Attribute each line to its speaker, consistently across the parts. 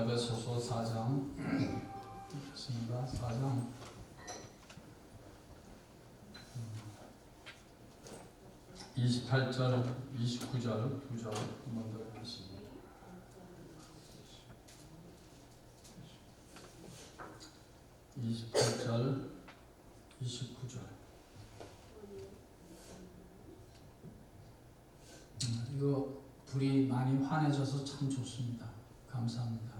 Speaker 1: 에베소서 4장 읽겠습니다. 4장 28절, 29절 두절 한번 더 읽겠습니다. 이십팔 절, 이십구 절. 음, 이거 불이 많이 환해져서 참 좋습니다. 감사합니다.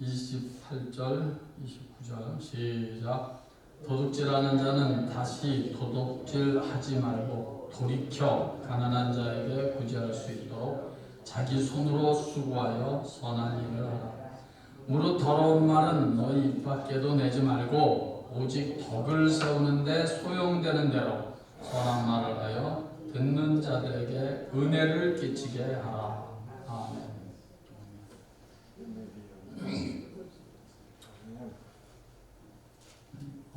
Speaker 1: 음. 28절, 29절 시작. 도둑질하는 자는 다시 도둑질하지 말고 돌이켜 가난한 자에게 구제할 수 있도록 자기 손으로 수고하여 선한 일을 하라. 무릇 더러운 말은 너희 입 밖에도 내지 말고 오직 덕을 세우는데 소용되는 대로 선한 말을 하여 듣는 자들에게 은혜를 끼치게 하라. 아멘.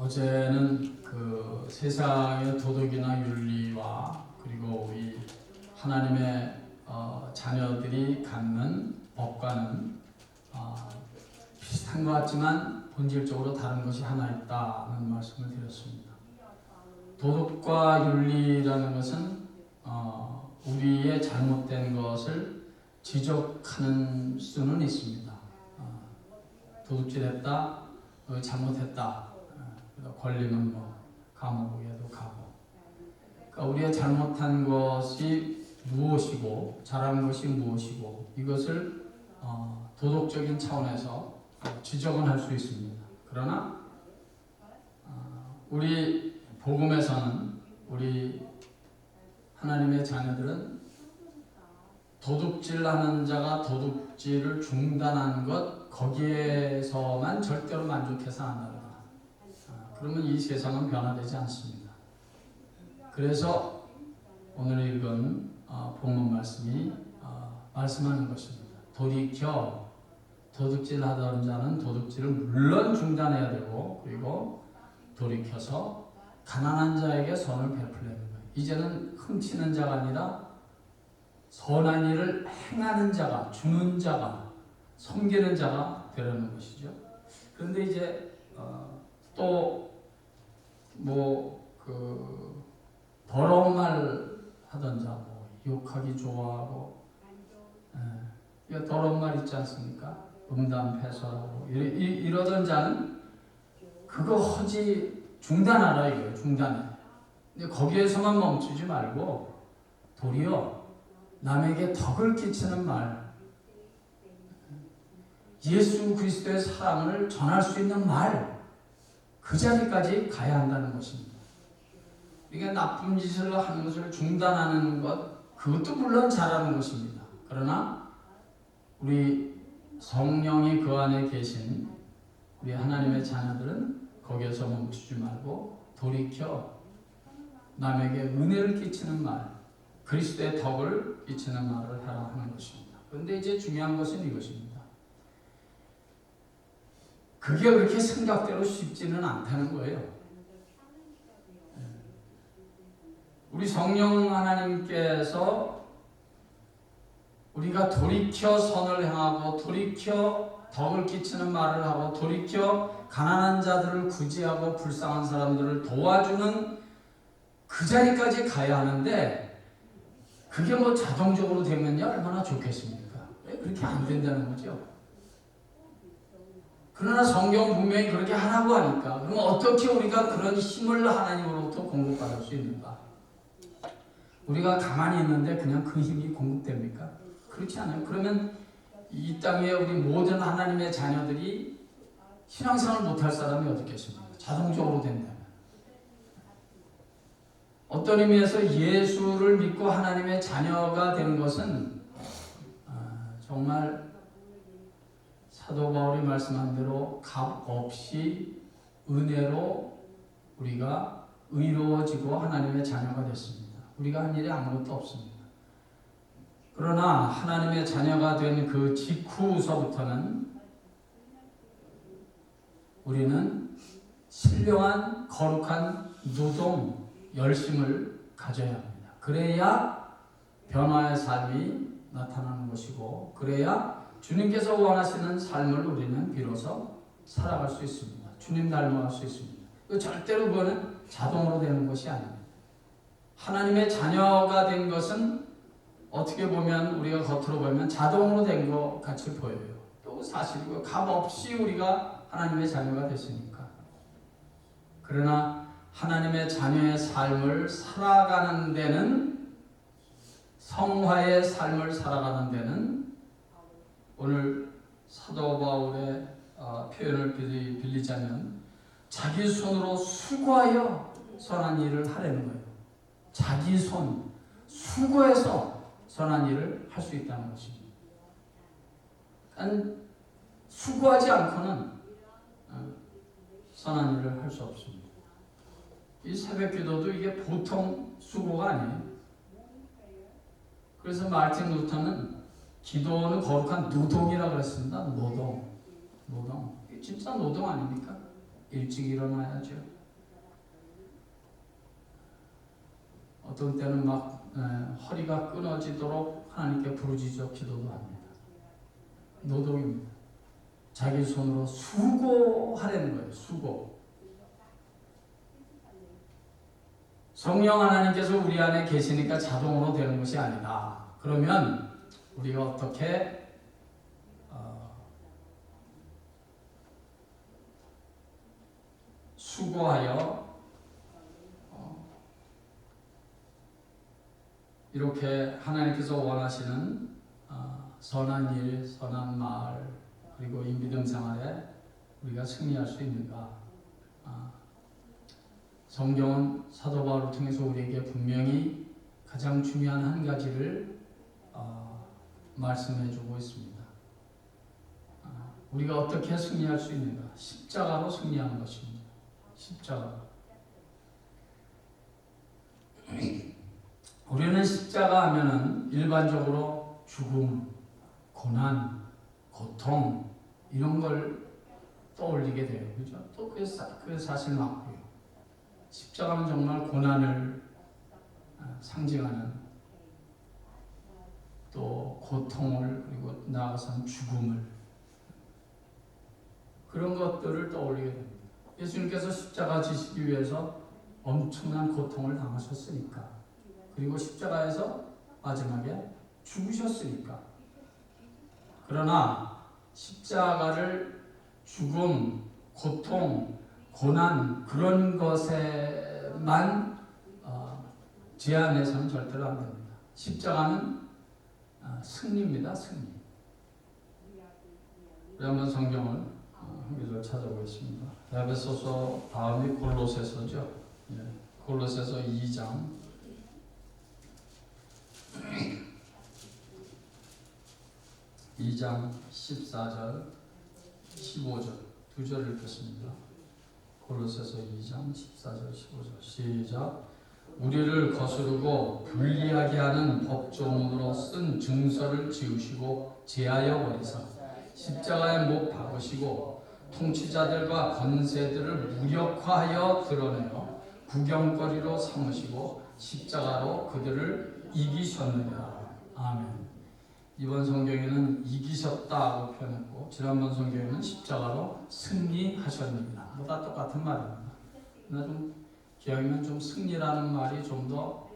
Speaker 1: 어제는 그 세상의 도덕이나 윤리와 그리고 우리 하나님의 어, 자녀들이 갖는 법과는 어, 비슷한 것 같지만 본질적으로 다른 것이 하나 있다는 말씀을 드렸습니다. 도덕과 윤리라는 것은 어, 우리의 잘못된 것을 지적하는 수는 있습니다. 어, 도둑질했다, 어, 잘못했다, 어, 걸리면 뭐 감옥에도 가고. 그러니까 우리의 잘못한 것이 무엇이고 잘한 것이 무엇이고 이것을 어, 도덕적인 차원에서 지적은 할 수 있습니다. 그러나 어, 우리 복음에서는 우리 하나님의 자녀들은 도둑질하는 자가 도둑질을 중단한 것 거기에서만 절대로 만족해서 안 한다. 아, 그러면 이 세상은 변화되지 않습니다. 그래서 오늘 읽은 어, 본문 말씀이 어, 말씀하는 것입니다. 돌이켜 도둑질 하던 자는 도둑질을 물론 중단해야 되고 그리고 돌이켜서 가난한 자에게 선을 베풀려는 거예요. 이제는 훔치는 자가 아니라 선한 일을 행하는 자가 주는 자가 섬기는 자가 되려는 것이죠. 그런데 이제 어, 또뭐그 더러운 말 하던 자, 뭐 욕하기 좋아하고, 예, 이 더러운 말 있지 않습니까? 음담 패설하고 이, 이, 이러던 자는 그거 허지 중단하라 이거예요. 중단해. 근데 거기에서만 멈추지 말고 도리어 남에게 덕을 끼치는 말, 예수 그리스도의 사랑을 전할 수 있는 말, 그 자리까지 가야 한다는 것입니다. 이게 나쁜 짓을 하는 것을 중단하는 것, 그것도 물론 잘하는 것입니다. 그러나 우리 성령이 그 안에 계신 우리 하나님의 자녀들은 거기에서 멈추지 말고 돌이켜 남에게 은혜를 끼치는 말, 그리스도의 덕을 끼치는 말을 하라 하는 것입니다. 그런데 이제 중요한 것은 이것입니다. 그게 그렇게 생각대로 쉽지는 않다는 거예요. 우리 성령 하나님께서 우리가 돌이켜 선을 행하고 돌이켜 덕을 끼치는 말을 하고 돌이켜 가난한 자들을 구제하고 불쌍한 사람들을 도와주는 그 자리까지 가야 하는데 그게 뭐 자동적으로 되면요 얼마나 좋겠습니까? 왜 그렇게 안 된다는 거죠? 그러나 성경 분명히 그렇게 하라고 하니까 그럼 어떻게 우리가 그런 힘을 하나님으로부터 공급받을 수 있는가? 우리가 가만히 있는데 그냥 그 힘이 공급됩니까? 그렇지 않아요. 그러면 이 땅에 우리 모든 하나님의 자녀들이 신앙생활 못할 사람이 어디 겠습니까? 자동적으로 된다면. 어떤 의미에서 예수를 믿고 하나님의 자녀가 되는 것은 아, 정말 사도 바울이 말씀한 대로 값 없이 은혜로 우리가 의로워지고 하나님의 자녀가 됐습니다. 우리가 한 일이 아무것도 없습니다. 그러나 하나님의 자녀가 된 그 직후서부터는 우리는 신령한 거룩한 노동, 열심을 가져야 합니다. 그래야 변화의 삶이 나타나는 것이고 그래야 주님께서 원하시는 삶을 우리는 비로소 살아갈 수 있습니다. 주님 닮아갈 수 있습니다. 그 절대로 그거는 자동으로 되는 것이 아닙니다. 하나님의 자녀가 된 것은 어떻게 보면 우리가 겉으로 보면 자동으로 된 것 같이 보여요. 또 사실이고 값 없이 우리가 하나님의 자녀가 됐으니까. 그러나 하나님의 자녀의 삶을 살아가는 데는 성화의 삶을 살아가는 데는 오늘 사도 바울의 어, 표현을 빌리, 빌리자면 자기 손으로 수고하여 선한 일을 하려는 거예요. 자기 손 수고해서 선한 일을 할 수 있다는 것입니다. 단 수고하지 않고는 어, 선한 일을 할 수 없습니다. 이 새벽 기도도 이게 보통 수고가 아니에요. 그래서 마르틴 루터는 기도는 거룩한 노동이라 그랬습니다. 노동, 노동. 진짜 노동 아닙니까? 일찍 일어나야죠. 어떤 때는 막 에, 허리가 끊어지도록 하나님께 부르짖어 기도도 합니다. 노동입니다. 자기 손으로 수고하려는 거예요. 수고. 성령 하나님께서 우리 안에 계시니까 자동으로 되는 것이 아니다. 그러면 우리가 어떻게 어, 수고하여 어, 이렇게 하나님께서 원하시는 어, 선한 일, 선한 말 그리고 이 믿음 생활에 우리가 승리할 수 있는가? 아, 성경은 사도 바울을 통해서 우리에게 분명히 가장 중요한 한 가지를 어, 말씀해 주고 있습니다. 아, 우리가 어떻게 승리할 수 있는가? 십자가로 승리하는 것입니다. 십자가. 우리는 십자가 하면은 일반적으로 죽음, 고난, 고통 이런 걸 떠올리게 돼요. 그죠? 또 그게, 사, 그게 사실 맞고요. 십자가는 정말 고난을 아, 상징하는 또 고통을 그리고 나아가서는 죽음을 그런 것들을 떠올리게 됩니다. 예수님께서 십자가 지시기 위해서 엄청난 고통을 당하셨으니까 그리고 십자가에서 마지막에 죽으셨으니까 그러나 십자가를 죽음, 고통, 고난 그런 것에만 어, 제한해서는 절대로 안 됩니다. 십자가는 어, 승리입니다. 승리. 우리 한번 성경을 어, 한 구절 찾아보겠습니다. 에베소서 다음이 골로새서죠. 예, 골로새서 2장 2장 14절 15절 두절 읽겠습니다. 골로새서 2장 14절 15절 시작 우리를 거스르고 불리하게 하는 법조문으로 쓴 증서를 지우시고 제하여 버리사 십자가에 못 박으시고 통치자들과 권세들을 무력화하여 드러내어 구경거리로 삼으시고 십자가로 그들을 이기셨느니라. 아멘. 이번 성경에는 이기셨다고 표현했고 지난번 성경에는 십자가로 승리하셨느니라. 뭐다 똑같은 말입니다. 좀 기왕이면 좀 승리라는 말이 좀더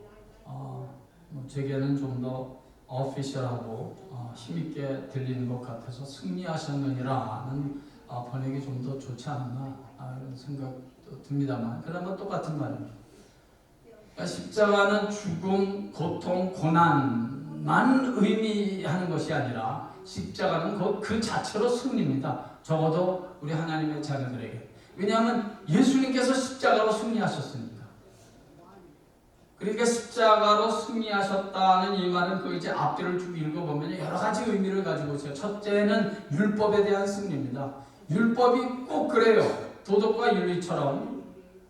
Speaker 1: 어, 뭐 제게는 좀 더 어피셜하고 어, 힘있게 들리는 것 같아서 승리하셨느니라는 어, 번역이 좀 더 좋지 않나 아, 이런 생각도 듭니다만 그러나 똑같은 말입니다. 그러니까 십자가는 죽음, 고통, 고난만 의미하는 것이 아니라 십자가는 그, 그 자체로 승리입니다. 적어도 우리 하나님의 자녀들에게. 왜냐하면 예수님께서 십자가로 승리하셨으니까. 그러니까 십자가로 승리하셨다는 이 말은 그 이제 앞뒤를 쭉 읽어보면 여러 가지 의미를 가지고 있어요. 첫째는 율법에 대한 승리입니다. 율법이 꼭 그래요. 도덕과 윤리처럼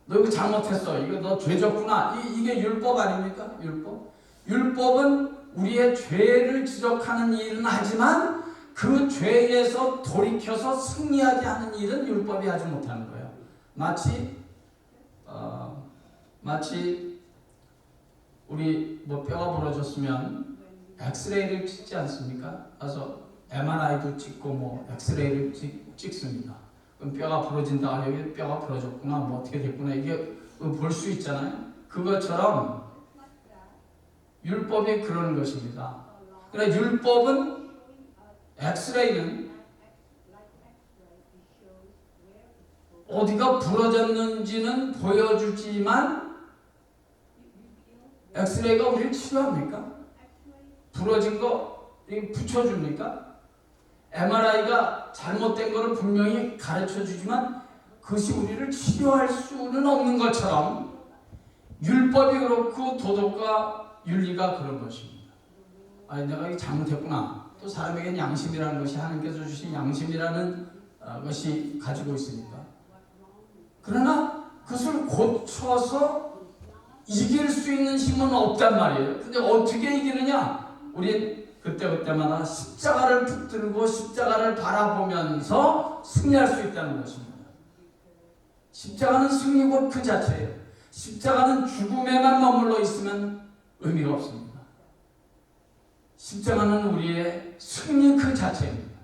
Speaker 1: 너 이거 잘못했어. 이거 너 죄졌구나. 이, 이게 율법 아닙니까? 율법. 율법은 우리의 죄를 지적하는 일은 하지만 그 죄에서 돌이켜서 승리하게 하는 일은 율법이 하지 못하는 거예요. 마치 어, 마치 우리 뭐 뼈가 부러졌으면 엑스레이를 찍지 않습니까? 가서 MRI도 찍고 뭐 엑스레이를 찍, 찍습니다. 그럼 뼈가 부러진다. 아, 여기 뼈가 부러졌구나. 뭐 어떻게 됐구나. 이게 볼 수 있잖아요. 그것처럼 율법이 그런 것입니다. 그러나 율법은 엑스레이는 어디가 부러졌는지는 보여주지만 엑스레이가 우리를 치료합니까? 부러진 거 붙여줍니까? MRI가 잘못된 거를 분명히 가르쳐 주지만 그것이 우리를 치료할 수는 없는 것처럼 율법이 그렇고 도덕과 윤리가 그런 것입니다. 아, 내가 잘못했구나. 또 사람에게는 양심이라는 것이 하나님께서 주신 양심이라는 어, 것이 가지고 있으니까. 그러나 그것을 고쳐서 이길 수 있는 힘은 없단 말이에요. 근데 어떻게 이기느냐? 우리 그때그때마다 십자가를 붙들고 십자가를 바라보면서 승리할 수 있다는 것입니다. 십자가는 승리고 그 자체예요. 십자가는 죽음에만 머물러 있으면 의미가 없습니다. 십자가는 우리의 승리 그 자체입니다.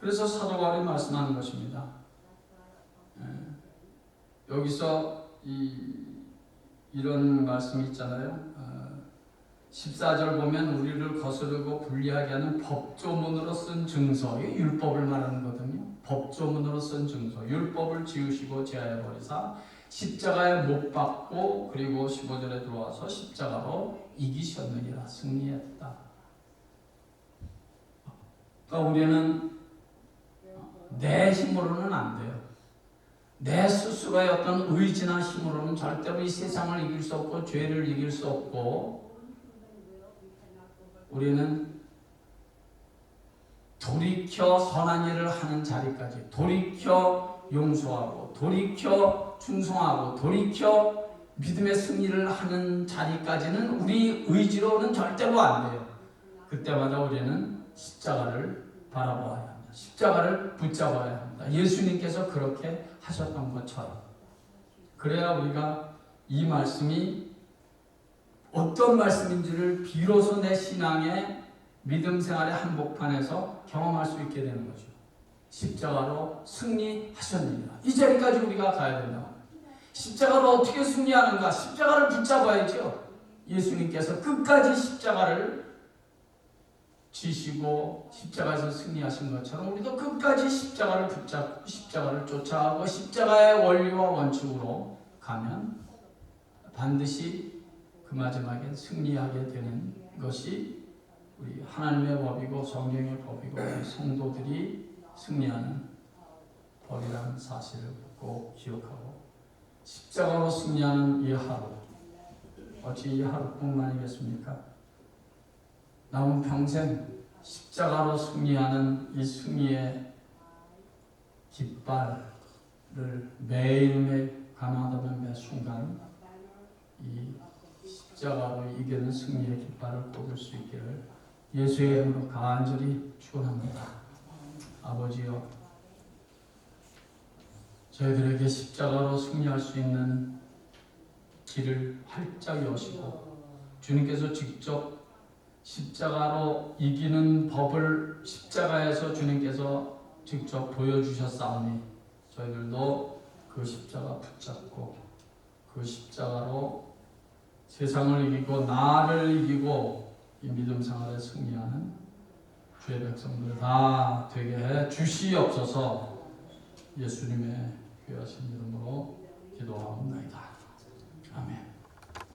Speaker 1: 그래서 사도 바울이 말씀하는 것입니다. 예. 여기서 이, 이런 말씀이 있잖아요. 어, 14절 보면 우리를 거스르고 불리하게 하는 법조문으로 쓴 증서, 이 율법을 말하는 거거든요. 법조문으로 쓴 증서, 율법을 지우시고 제하여 버리사 십자가에 못 박고 그리고 15절에 들어와서 십자가로 이기셨느니라 승리했다. 그러니까 우리는 내 힘으로는 안 돼요. 내 스스로의 어떤 의지나 힘으로는 절대로 이 세상을 이길 수 없고 죄를 이길 수 없고 우리는 돌이켜 선한 일을 하는 자리까지 돌이켜 용서하고 돌이켜 충성하고 돌이켜 믿음의 승리를 하는 자리까지는 우리 의지로는 절대로 안 돼요. 그때마다 우리는 십자가를 바라보아야 합니다. 십자가를 붙잡아야 합니다. 예수님께서 그렇게 하셨던 것처럼. 그래야 우리가 이 말씀이 어떤 말씀인지를 비로소 내 신앙의 믿음 생활의 한복판에서 경험할 수 있게 되는 거죠. 십자가로 승리하셨느니라. 이 자리까지 우리가 가야 된다. 십자가로 어떻게 승리하는가? 십자가를 붙잡아야죠. 예수님께서 끝까지 십자가를 지시고 십자가에서 승리하신 것처럼 우리도 끝까지 십자가를 붙잡고 십자가를 쫓아가고 십자가의 원리와 원칙으로 가면 반드시 그 마지막엔 승리하게 되는 것이 우리 하나님의 법이고 성경의 법이고 우리 성도들이 승리하는 법이라는 사실을 꼭 기억하고 십자가로 승리하는 이 하루 어찌 이 하루뿐만이겠습니까? 남은 평생 십자가로 승리하는 이 승리의 깃발을 매일매일 가능하다면 매 순간 이 십자가로 이기는 승리의 깃발을 꽂을 수 있기를 예수의 이름으로 간절히 축원합니다. 아버지여 저희들에게 십자가로 승리할 수 있는 길을 활짝 여시고 주님께서 직접 십자가로 이기는 법을 십자가에서 주님께서 직접 보여주셨사오니 저희들도 그 십자가 붙잡고 그 십자가로 세상을 이기고 나를 이기고 이 믿음 생활에 승리하는 주의 백성들 다 되게 해 주시옵소서 예수님의 귀하신 이름으로 기도하옵나이다. 아멘.